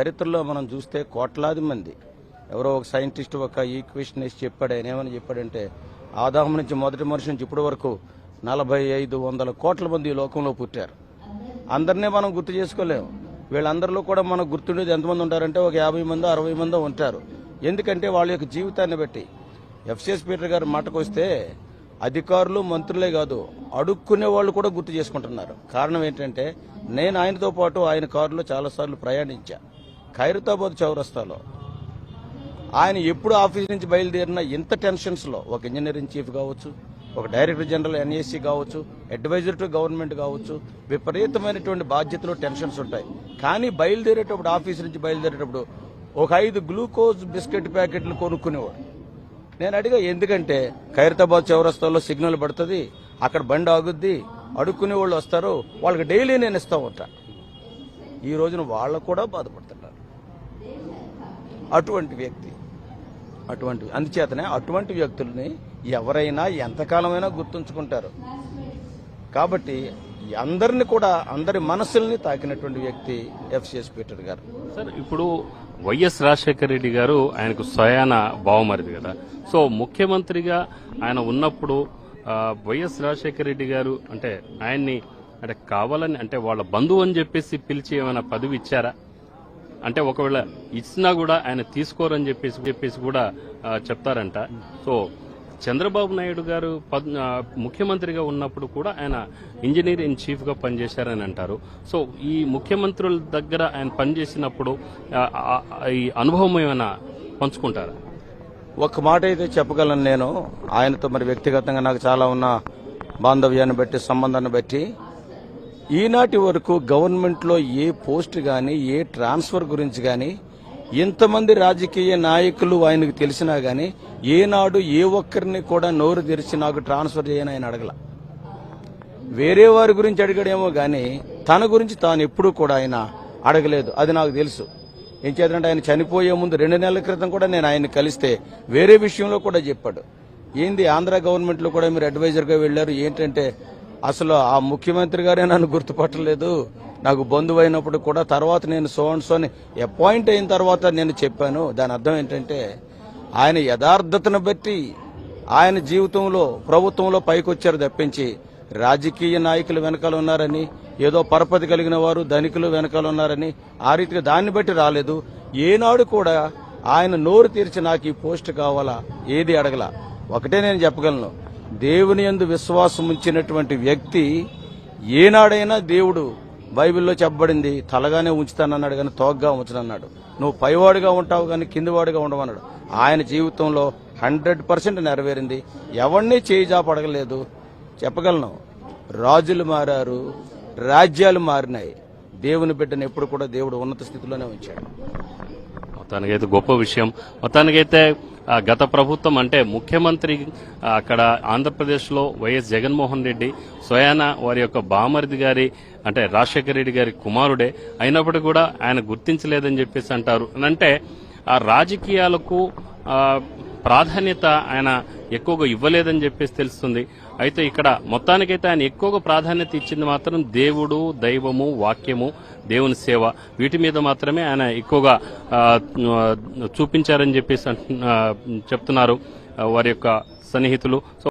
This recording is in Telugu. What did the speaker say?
చరిత్రలో మనం చూస్తే కోట్లాది మంది. ఎవరో ఒక సైంటిస్ట్ ఒక ఈక్వేషన్ వేసి చెప్పాడు ఆయన ఏమని చెప్పాడంటే ఆదాము నుంచి మొదటి మనిషి నుంచి ఇప్పటి వరకు నలభై ఐదు వందల కోట్ల మంది ఈ లోకంలో పుట్టారు. అందరినీ మనం గుర్తు చేసుకోలేము. వీళ్ళందరిలో కూడా మనకు గుర్తుండేది ఎంతమంది ఉంటారంటే ఒక యాభై మంది అరవై మంది ఉంటారు. ఎందుకంటే వాళ్ళ యొక్క జీవితాన్ని బట్టి. ఎఫ్సిఎస్ పీటర్ గారి మాటకు వస్తే అధికారులు మంత్రులే కాదు అడుక్కునే వాళ్ళు కూడా గుర్తు చేసుకుంటున్నారు. కారణం ఏంటంటే నేను ఆయనతో పాటు ఆయన కారులో చాలాసార్లు ప్రయాణించా. ఖైరతాబాద్ చౌరస్తాలో. ఆయన ఎప్పుడు ఆఫీస్ నుంచి బయలుదేరినా ఇంత టెన్షన్స్లో ఒక ఇంజనీరింగ్ చీఫ్ కావచ్చు ఒక డైరెక్టర్ జనరల్ ఎన్ఏసీ కావచ్చు అడ్వైజర్ టు గవర్నమెంట్ కావచ్చు విపరీతమైనటువంటి బాధ్యతలు టెన్షన్స్ ఉంటాయి. కానీ బయలుదేరేటప్పుడు ఆఫీస్ నుంచి బయలుదేరేటప్పుడు ఒక ఐదు గ్లూకోజ్ బిస్కెట్ ప్యాకెట్లు కొనుక్కునేవాడు. నేను అడిగా ఎందుకంటే ఖైరతాబాద్ చౌరస్తాలో సిగ్నల్ పడుతుంది అక్కడ బండి ఆగుద్ది అడుక్కునే వాళ్ళు వస్తారు వాళ్ళకి డైలీ నేను ఇస్తా ఉంటా ఈ రోజున వాళ్ళు కూడా బాధపడుతున్నారు. అటువంటి వ్యక్తి. అటువంటి అందుచేతనే అటువంటి వ్యక్తుల్ని ఎవరైనా ఎంతకాలమైనా గుర్తుంచుకుంటారు. కాబట్టి అందరిని కూడా అందరి మనసుల్ని తాకినటువంటి వ్యక్తి ఎఫ్సిఎస్ పీటర్ గారు. సార్ ఇప్పుడు వైఎస్ రాజశేఖర రెడ్డి గారు ఆయనకు స్వయాన బావమరిది కదా. సో ముఖ్యమంత్రిగా ఆయన ఉన్నప్పుడు వైఎస్ రాజశేఖర రెడ్డి గారు అంటే ఆయన్ని అంటే కావాలని అంటే వాళ్ళ బంధువు అని చెప్పేసి పిలిచి ఏమైనా పదవి ఇచ్చారా? అంటే ఒకవేళ ఇచ్చినా కూడా ఆయన తీసుకోరని చెప్పేసి చెప్పేసి కూడా చెప్తారంట. సో చంద్రబాబు నాయుడు గారు ముఖ్యమంత్రిగా ఉన్నప్పుడు కూడా ఆయన ఇంజనీర్ ఇన్ చీఫ్గా పనిచేశారని అంటారు. సో ఈ ముఖ్యమంత్రుల దగ్గర ఆయన పనిచేసినప్పుడు ఈ అనుభవం ఏమైనా పంచుకుంటారా? ఒక మాట అయితే చెప్పగలను నేను. ఆయనతో మరి వ్యక్తిగతంగా నాకు చాలా ఉన్న బాంధవ్యాన్ని బట్టి సంబంధాన్ని బట్టి ఈనాటి వరకు గవర్నమెంట్లో ఏ పోస్ట్ కానీ ఏ ట్రాన్స్ఫర్ గురించి కానీ ఇంతమంది రాజకీయ నాయకులు ఆయనకు తెలిసినా కానీ ఏనాడు ఏ ఒక్కరిని కూడా నోరు తెరిచి నాకు ట్రాన్స్ఫర్ చేయని ఆయన అడగల. వేరే వారి గురించి అడిగాడేమో కానీ తన గురించి తాను ఎప్పుడూ కూడా ఆయన అడగలేదు. అది నాకు తెలుసు. ఏం చేద్దంటే ఆయన చనిపోయే ముందు రెండు నెలల క్రితం కూడా నేను ఆయన్ని కలిస్తే వేరే విషయంలో కూడా చెప్పాడు. ఏంది ఆంధ్ర గవర్నమెంట్లో కూడా మీరు అడ్వైజర్గా వెళ్ళారు ఏంటంటే అసలు ఆ ముఖ్యమంత్రి గారే నన్ను గుర్తుపట్టలేదు. నాకు బంధువు అయినప్పుడు కూడా తర్వాత నేను సో అండ్ సోని అపాయింట్ అయిన తర్వాత నేను చెప్పాను. దాని అర్థం ఏంటంటే ఆయన యథార్థతను బట్టి ఆయన జీవితంలో ప్రభుత్వంలో పైకొచ్చారు తప్పించి రాజకీయ నాయకులు వెనకాల ఉన్నారని ఏదో పరపతి కలిగిన వారు ధనికులు వెనకాల ఉన్నారని ఆ రీతిగా దాన్ని బట్టి రాలేదు. ఏనాడు కూడా ఆయన నోరు తీర్చి నాకు ఈ పోస్ట్ కావాలా? ఏది అడగల? ఒకటే నేను చెప్పగలను. దేవుని యందు విశ్వాసం ఉంచినటువంటి వ్యక్తి ఏనాడైనా దేవుడు బైబిల్లో చెప్పబడింది తలగానే ఉంచుతానన్నాడు కానీ తోగ్గా ఉంచనన్నాడు. నువ్వు పైవాడుగా ఉంటావు కానీ కిందివాడుగా ఉండవన్నాడు ఆయన జీవితంలో హండ్రెడ్ పర్సెంట్ నెరవేరింది. ఎవరిని చేయిజాపడగలేదు. చెప్పగలను. రాజులు మారారు రాజ్యాలు మారినాయి. దేవుని బిడ్డను ఎప్పుడు కూడా దేవుడు ఉన్నత స్థితిలోనే ఉంచాడు. మొత్తానికైతే గొప్ప విషయం. మొత్తానికైతే గత ప్రభుత్వం అంటే ముఖ్యమంత్రి అక్కడ ఆంధ్రప్రదేశ్లో వైఎస్ జగన్మోహన్ రెడ్డి స్వయాన వారి యొక్క బామరిది గారి అంటే రాజశేఖర రెడ్డి గారి కుమారుడే. అయినప్పటికీ కూడా ఆయన గుర్తించలేదని చెప్పేసి అంటారు. అంటే ఆ రాజకీయాలకు ప్రాధాన్యత ఆయన ఎక్కువగా ఇవ్వలేదని చెప్పేసి తెలుస్తుంది. అయితే ఇక్కడ మొత్తానికైతే ఆయన ఎక్కువగా ప్రాధాన్యత ఇచ్చింది మాత్రం దేవుడు దైవము వాక్యము దేవుని సేవ. వీటి మీద మాత్రమే ఆయన ఎక్కువగా చూపించారని చెప్పేసి చెప్తున్నారు వారి యొక్క సన్నిహితులు. సో